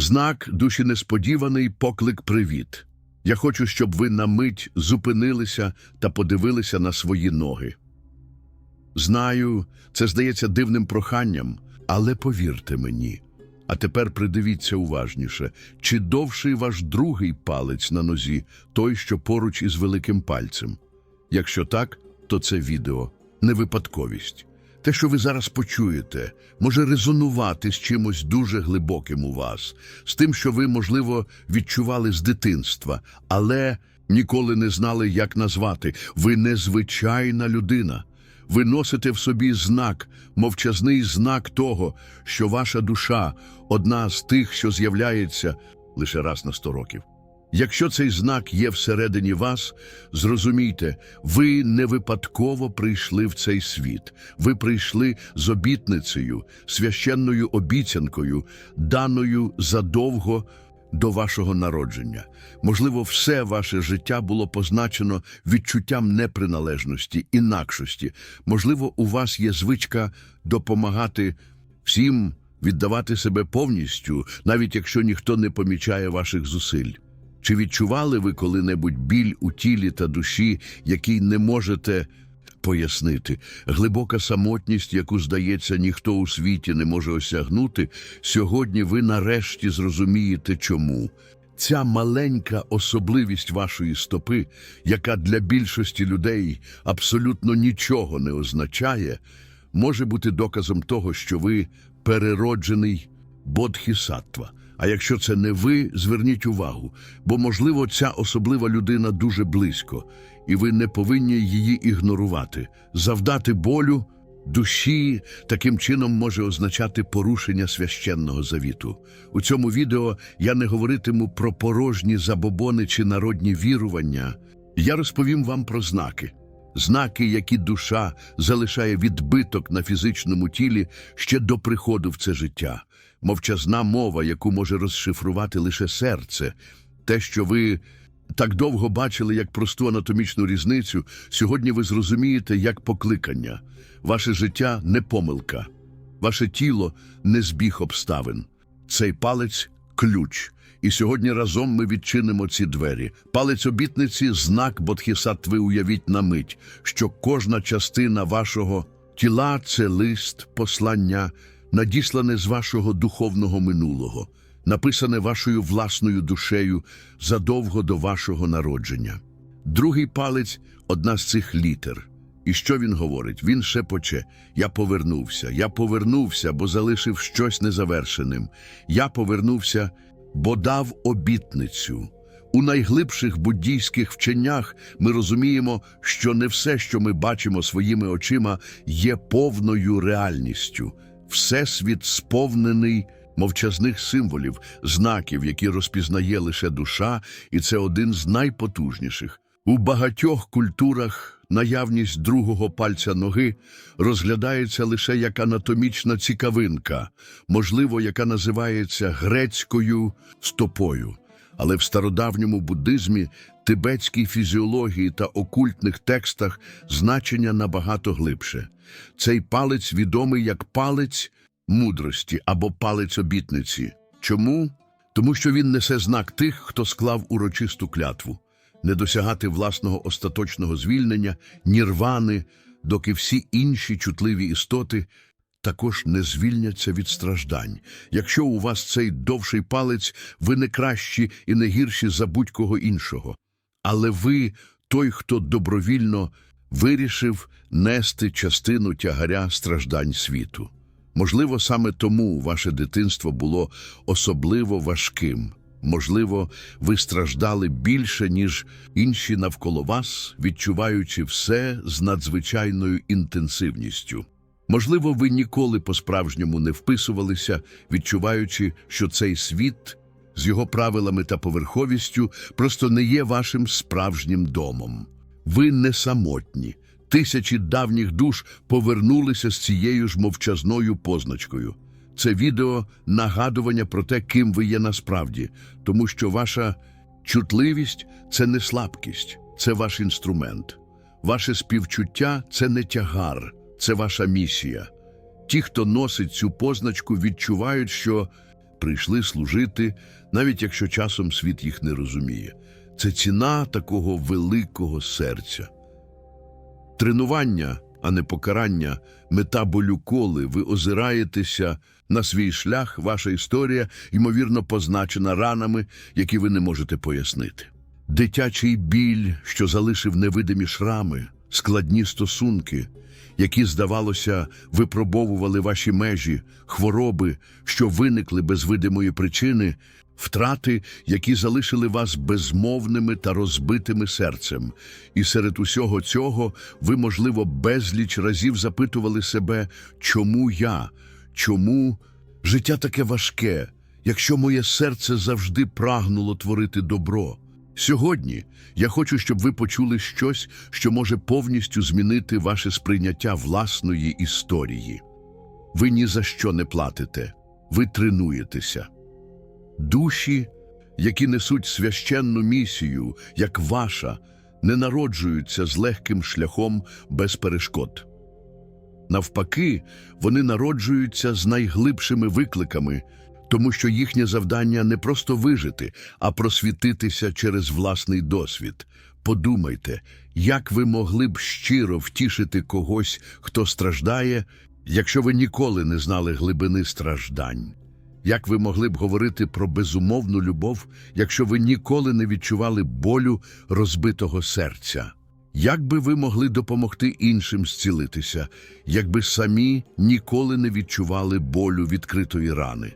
Знак душі несподіваний поклик привіт. Я хочу, щоб ви на мить зупинилися та подивилися на свої ноги. Знаю, це здається дивним проханням, але повірте мені. А тепер придивіться уважніше, чи довший ваш другий палець на нозі, той, що поруч із великим пальцем. Якщо так, то це відео не випадковість. Те, що ви зараз почуєте, може резонувати з чимось дуже глибоким у вас, з тим, що ви, можливо, відчували з дитинства, але ніколи не знали, як назвати. Ви незвичайна людина. Ви носите в собі знак, мовчазний знак того, що ваша душа одна з тих, що з'являється лише раз на сто років. Якщо цей знак є всередині вас, зрозумійте, ви не випадково прийшли в цей світ. Ви прийшли з обітницею, священною обіцянкою, даною задовго до вашого народження. Можливо, все ваше життя було позначено відчуттям неприналежності, інакшості. Можливо, у вас є звичка допомагати всім віддавати себе повністю, навіть якщо ніхто не помічає ваших зусиль. Чи відчували ви коли-небудь біль у тілі та душі, який не можете пояснити? Глибока самотність, яку, здається, ніхто у світі не може осягнути, сьогодні ви нарешті зрозумієте чому. Ця маленька особливість вашої стопи, яка для більшості людей абсолютно нічого не означає, може бути доказом того, що ви перероджений бодхісаттва. А якщо це не ви, зверніть увагу, бо, можливо, ця особлива людина дуже близько, і ви не повинні її ігнорувати. Завдати болю душі таким чином може означати порушення священного завіту. У цьому відео я не говоритиму про порожні забобони чи народні вірування. Я розповім вам про знаки. Знаки, які душа залишає відбиток на фізичному тілі ще до приходу в це життя, мовчазна мова, яку може розшифрувати лише серце, те, що ви так довго бачили як просту анатомічну різницю, сьогодні ви зрозумієте як покликання. Ваше життя не помилка, ваше тіло не збіг обставин. Цей палець ключ. І сьогодні разом ми відчинимо ці двері. Палець обітниці знак Бодхісаттви уявіть на мить, що кожна частина вашого тіла це лист, послання, надіслане з вашого духовного минулого, написане вашою власною душею задовго до вашого народження. Другий палець одна з цих літер. І що він говорить? Він шепоче: Я повернувся, я повернувся, бо залишив щось незавершеним. Я повернувся, бо дав обітницю. У найглибших буддійських вченнях ми розуміємо, що не все, що ми бачимо своїми очима, є повною реальністю. Всесвіт сповнений мовчазних символів, знаків, які розпізнає лише душа, і це один з найпотужніших. У багатьох культурах наявність другого пальця ноги розглядається лише як анатомічна цікавинка, можливо, яка називається грецькою стопою. Але в стародавньому буддизмі, тибетській фізіології та окультних текстах значення набагато глибше. Цей палець відомий як палець мудрості або палець обітниці. Чому? Тому що він несе знак тих, хто склав урочисту клятву не досягати власного остаточного звільнення, нірвани, доки всі інші чутливі істоти також не звільняться від страждань. Якщо у вас цей довший палець, ви не кращі і не гірші за будь-кого іншого. Але ви той, хто добровільно вирішив нести частину тягаря страждань світу. Можливо, саме тому ваше дитинство було особливо важким. Можливо, ви страждали більше, ніж інші навколо вас, відчуваючи все з надзвичайною інтенсивністю. Можливо, ви ніколи по-справжньому не вписувалися, відчуваючи, що цей світ з його правилами та поверховістю просто не є вашим справжнім домом. Ви не самотні. Тисячі давніх душ повернулися з цією ж мовчазною позначкою. Це відео нагадування про те, ким ви є насправді, тому що ваша чутливість це не слабкість, це ваш інструмент. Ваше співчуття це не тягар, це ваша місія. Ті, хто носить цю позначку, відчувають, що прийшли служити, навіть якщо часом світ їх не розуміє. Це ціна такого великого серця. Тренування, а не покарання, мета болю коли ви озираєтеся на свій шлях, ваша історія, ймовірно, позначена ранами, які ви не можете пояснити. Дитячий біль, що залишив невидимі шрами, складні стосунки, які, здавалося, випробовували ваші межі, хвороби, що виникли без видимої причини, втрати, які залишили вас безмовними та розбитими серцем. І серед усього цього ви, можливо, безліч разів запитували себе, чому я, чому життя таке важке, якщо моє серце завжди прагнуло творити добро. Сьогодні я хочу, щоб ви почули щось, що може повністю змінити ваше сприйняття власної історії. Ви ні за що не платите, ви тренуєтеся. Душі, які несуть священну місію, як ваша, не народжуються з легким шляхом без перешкод. Навпаки, вони народжуються з найглибшими викликами, тому що їхнє завдання не просто вижити, а просвітитися через власний досвід. Подумайте, як ви могли б щиро втішити когось, хто страждає, якщо ви ніколи не знали глибини страждань. Як ви могли б говорити про безумовну любов, якщо ви ніколи не відчували болю розбитого серця? Як би ви могли допомогти іншим зцілитися, якби самі ніколи не відчували болю відкритої рани?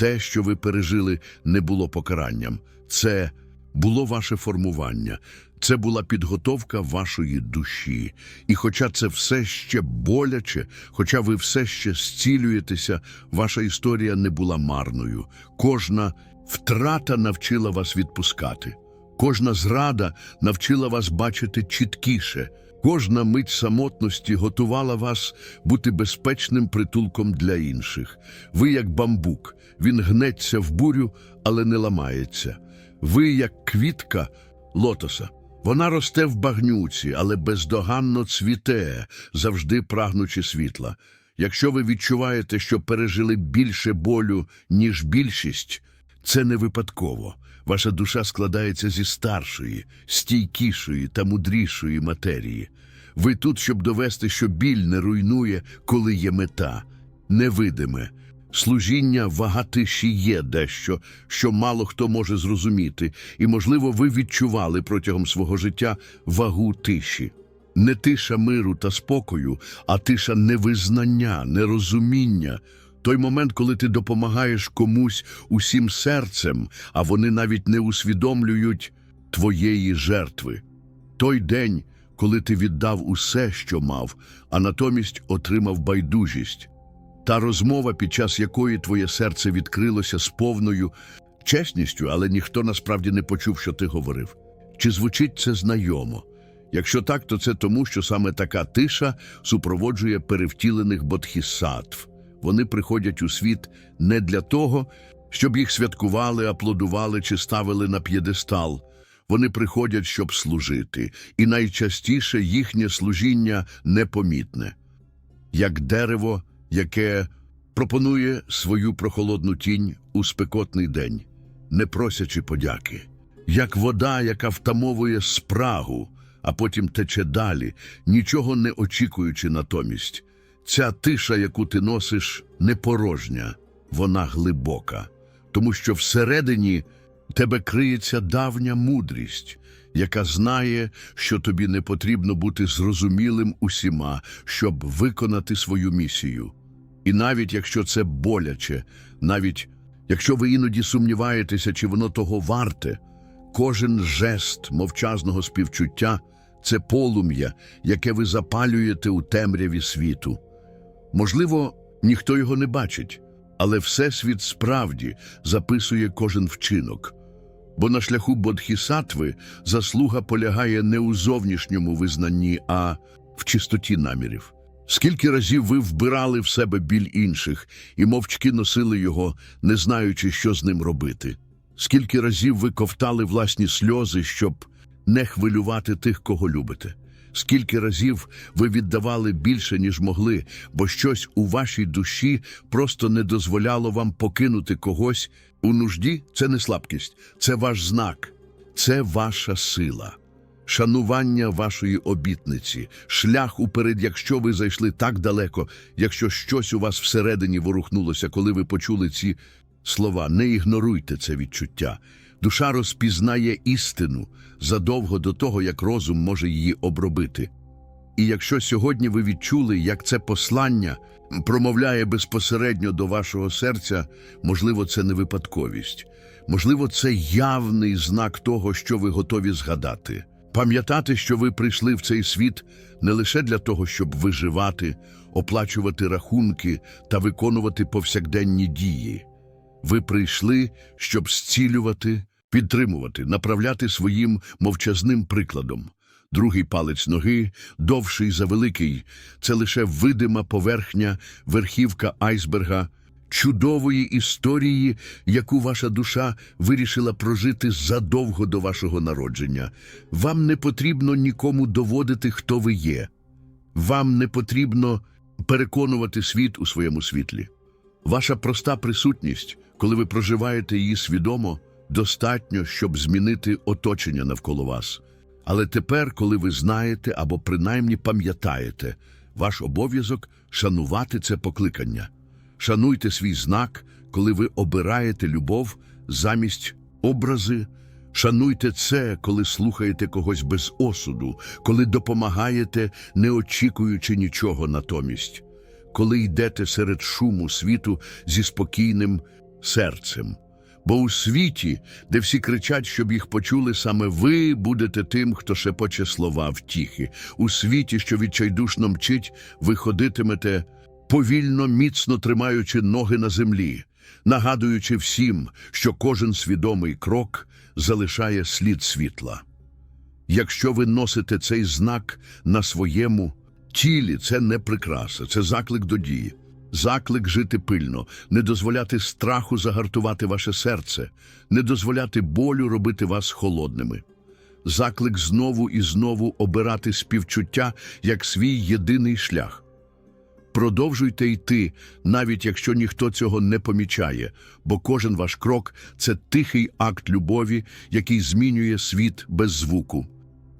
Те, що ви пережили, не було покаранням. Це було ваше формування, це була підготовка вашої душі. І хоча це все ще боляче, хоча ви все ще зцілюєтеся, ваша історія не була марною. Кожна втрата навчила вас відпускати. Кожна зрада навчила вас бачити чіткіше. Кожна мить самотності готувала вас бути безпечним притулком для інших. Ви як бамбук, він гнеться в бурю, але не ламається. Ви як квітка лотоса. Вона росте в багнюці, але бездоганно цвіте, завжди прагнучи світла. Якщо ви відчуваєте, що пережили більше болю, ніж більшість, це не випадково. Ваша душа складається зі старшої, стійкішої та мудрішої матерії. Ви тут, щоб довести, що біль не руйнує, коли є мета, невидиме. Служіння вага тиші є дещо, що мало хто може зрозуміти, і, можливо, ви відчували протягом свого життя вагу тиші. Не тиша миру та спокою, а тиша невизнання, нерозуміння. Той момент, коли ти допомагаєш комусь усім серцем, а вони навіть не усвідомлюють твоєї жертви. Той день, коли ти віддав усе, що мав, а натомість отримав байдужість. Та розмова, під час якої твоє серце відкрилося з повною чесністю, але ніхто насправді не почув, що ти говорив. Чи звучить це знайомо? Якщо так, то це тому, що саме така тиша супроводжує перевтілених бодхісаттв. Вони приходять у світ не для того, щоб їх святкували, аплодували чи ставили на п'єдестал. Вони приходять, щоб служити, і найчастіше їхнє служіння непомітне, як дерево, яке пропонує свою прохолодну тінь у спекотний день, не просячи подяки, як вода, яка втамовує спрагу, а потім тече далі, нічого не очікуючи натомість. Ця тиша, яку ти носиш, не порожня, вона глибока, тому що всередині тебе криється давня мудрість, яка знає, що тобі не потрібно бути зрозумілим усіма, щоб виконати свою місію. І навіть якщо це боляче, навіть якщо ви іноді сумніваєтеся, чи воно того варте, кожен жест мовчазного співчуття це полум'я, яке ви запалюєте у темряві світу. Можливо, ніхто його не бачить, але Всесвіт справді записує кожен вчинок. Бо на шляху бодхісаттви заслуга полягає не у зовнішньому визнанні, а в чистоті намірів. Скільки разів ви вбирали в себе біль інших і мовчки носили його, не знаючи, що з ним робити? Скільки разів ви ковтали власні сльози, щоб не хвилювати тих, кого любите? Скільки разів ви віддавали більше, ніж могли, бо щось у вашій душі просто не дозволяло вам покинути когось у нужді це не слабкість, це ваш знак, це ваша сила. Шанування вашої обітниці, шлях уперед, якщо ви зайшли так далеко, якщо щось у вас всередині ворухнулося, коли ви почули ці слова, не ігноруйте це відчуття. Душа розпізнає істину задовго до того, як розум може її обробити. І якщо сьогодні ви відчули, як це послання промовляє безпосередньо до вашого серця, можливо, це не випадковість, можливо, це явний знак того, що ви готові згадати. Пам'ятати, що ви прийшли в цей світ не лише для того, щоб виживати, оплачувати рахунки та виконувати повсякденні дії. Ви прийшли, щоб зцілювати, підтримувати, направляти своїм мовчазним прикладом. Другий палець ноги, довший за великий, це лише видима поверхня, верхівка айсберга, чудової історії, яку ваша душа вирішила прожити задовго до вашого народження. Вам не потрібно нікому доводити, хто ви є. Вам не потрібно переконувати світ у своєму світлі. Ваша проста присутність, коли ви проживаєте її свідомо, достатньо, щоб змінити оточення навколо вас. Але тепер, коли ви знаєте або принаймні пам'ятаєте, ваш обов'язок шанувати це покликання. Шануйте свій знак, коли ви обираєте любов замість образи. Шануйте це, коли слухаєте когось без осуду, коли допомагаєте, не очікуючи нічого натомість, коли йдете серед шуму світу зі спокійним серцем. Бо у світі, де всі кричать, щоб їх почули, саме ви будете тим, хто шепоче слова втіхи. У світі, що відчайдушно мчить, ви ходитимете повільно, міцно тримаючи ноги на землі, нагадуючи всім, що кожен свідомий крок залишає слід світла. Якщо ви носите цей знак на своєму тілі, це не прикраса, це заклик до дії. Заклик жити пильно, не дозволяти страху загартувати ваше серце, не дозволяти болю робити вас холодними. Заклик знову і знову обирати співчуття як свій єдиний шлях. Продовжуйте йти, навіть якщо ніхто цього не помічає, бо кожен ваш крок це тихий акт любові, який змінює світ без звуку.